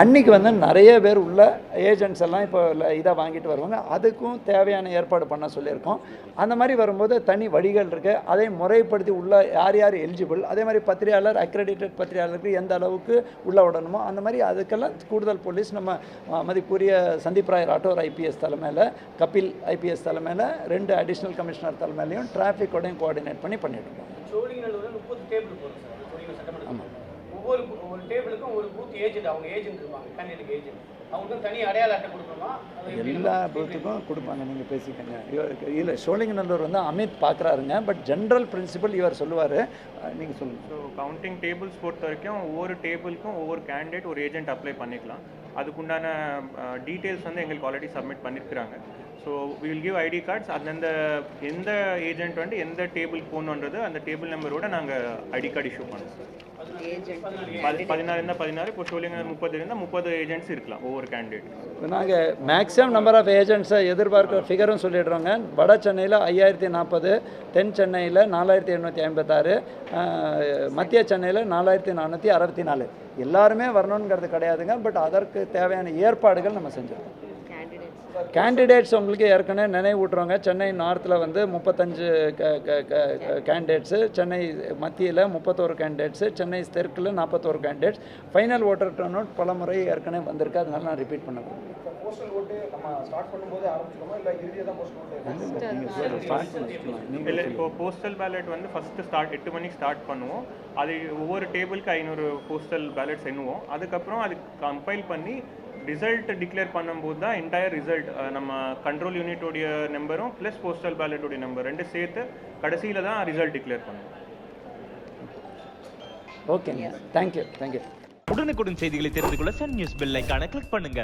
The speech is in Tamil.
அன்னைக்கு வந்து நிறைய பேர் உள்ள ஏஜென்ட்ஸ் எல்லாம் இப்போ இதை வாங்கிட்டு வருவாங்க. அதுக்கும் தேவையான ஏற்பாடு பண்ண சொல்லியிருக்கோம். அந்த மாதிரி வரும்போது தனி வழிகள் இருக்குது அதை முறைப்படுத்தி உள்ள யார் யார் எலிஜிபிள் அதே மாதிரி பத்திரிகையாளர் அக்ரெடிட்டட் பத்திரிகையாளருக்கு எந்த அளவுக்கு உள்ள விடணுமோ அந்த மாதிரி அதுக்கெல்லாம் கூடுதல் போலீஸ் நம்ம மதிப்புரிய சந்தீப் ராய் ராட்டோர் ஐபிஎஸ் தலைமையில் கபில் ஐபிஎஸ் தலைமையில் ரெண்டு அடிஷ்னல் கமிஷனர் தலைமையிலையும் டிராஃபிக்கோடையும் கோஆர்டினேட் பண்ணி பண்ணிட்டு இருக்கோம். சோழிங்கநல்லூரில் முப்பது டேபிள் போகிறோம் சார் சோழிங்கநல்லூர் சட்டமன்ற ஒவ்வொரு ஒவ்வொரு டேபிளுக்கும் ஒரு பூத் ஏஜென்ட் அவங்க ஏஜென்ட் இருப்பாங்க. கேண்டிடேட் ஏஜென்ட் எல்லா பூத்துக்கும் கொடுப்பாங்க நீங்கள் பேசிக்கங்க. இல்லை சோழிங்கநல்லூர் வந்து அமித் பார்க்குறாருங்க பட் ஜென்ரல் பிரின்சிபல் இவர் சொல்லுவார். நீங்கள் சொல்லுங்கள் ஸோ கவுண்டிங் டேபிள்ஸ் பொறுத்த வரைக்கும் ஒவ்வொரு டேபிளுக்கும் ஒவ்வொரு கேண்டிடேட் ஒரு ஏஜென்ட் அப்ளை பண்ணிக்கலாம். அதுக்குண்டான டீட்டெயில்ஸ் வந்து எங்களுக்கு ஆல்ரெடி சப்மிட் பண்ணியிருக்கிறாங்க so will give ID cards அந்தந்த எந்த ஏஜென்ட் வந்து எந்த டேபிள் போகணுன்றது அந்த டேபிள் நம்பரோட நாங்கள் ஐடி கார்டு இஷ்யூ பண்ணுவோம் பதி- பதினாறு இருந்தால் பதினாறு இப்போ சோழிங்க முப்பது இருந்தால் முப்பது ஏஜென்ட்ஸ் இருக்கலாம் ஒவ்வொரு கேண்டிடேட் நாங்கள் மேக்ஸிமம் நம்பர் ஆஃப் ஏஜென்ட்ஸை எதிர்பார்க்குற ஃபிகரும் சொல்லிடுறோங்க. வட சென்னையில் ஐயாயிரத்தி நாற்பது தென் சென்னையில் நாலாயிரத்தி எண்ணூற்றி ஐம்பத்தாறு மத்திய சென்னையில் நாலாயிரத்தி நானூற்றி அறுபத்தி நாலு. எல்லாருமே வரணுங்கிறது கிடையாதுங்க. பட் அதற்கு தேவையான ஏற்பாடுகள் நம்ம செஞ்சுருக்கோம். கேண்டிடேட்ஸ் உங்களுக்கு ஏற்கனவே நினைவூட்டுறோங்க சென்னை நார்த்தில் வந்து முப்பத்தஞ்சு கேண்டிடேட்ஸு சென்னை மத்தியில் முப்பத்தோரு கேண்டிடேட்ஸு சென்னை தெற்கில் நாற்பத்தோரு candidates final voter turn out பல முறை ஏற்கனவே வந்திருக்கு. அதனால நான் ரிப்பீட் பண்ண இல்லை இப்போ போஸ்டல் பேலட் வந்து ஃபஸ்ட்டு ஸ்டார்ட் எட்டு மணிக்கு ஸ்டார்ட் பண்ணுவோம். அது ஒவ்வொரு டேபிளுக்கு ஐநூறு போஸ்டல் பேலட்ஸ் எண்ணுவோம். அதுக்கப்புறம் அது கம்பைல் பண்ணி ரிசல்ட் டிக்ளேர் பண்ணும்போது தான் என்டையர் ரிசல்ட் நம்ம கண்ட்ரோல் யூனிட்டோடைய நம்பரும் ப்ளஸ் போஸ்டல் பேலட்டோடைய நம்பர் ரெண்டு சேர்த்து கடைசியில் தான் ரிசல்ட் டிக்ளேர் பண்ணுவோம் ஓகேங்க தேங்க்யூ தேங்க்யூ உடனுக்குடன் செய்திகளை தெரிந்து கொள்ள சன் நியூஸ் பெல் ஐகானை கிளிக் பண்ணுங்க.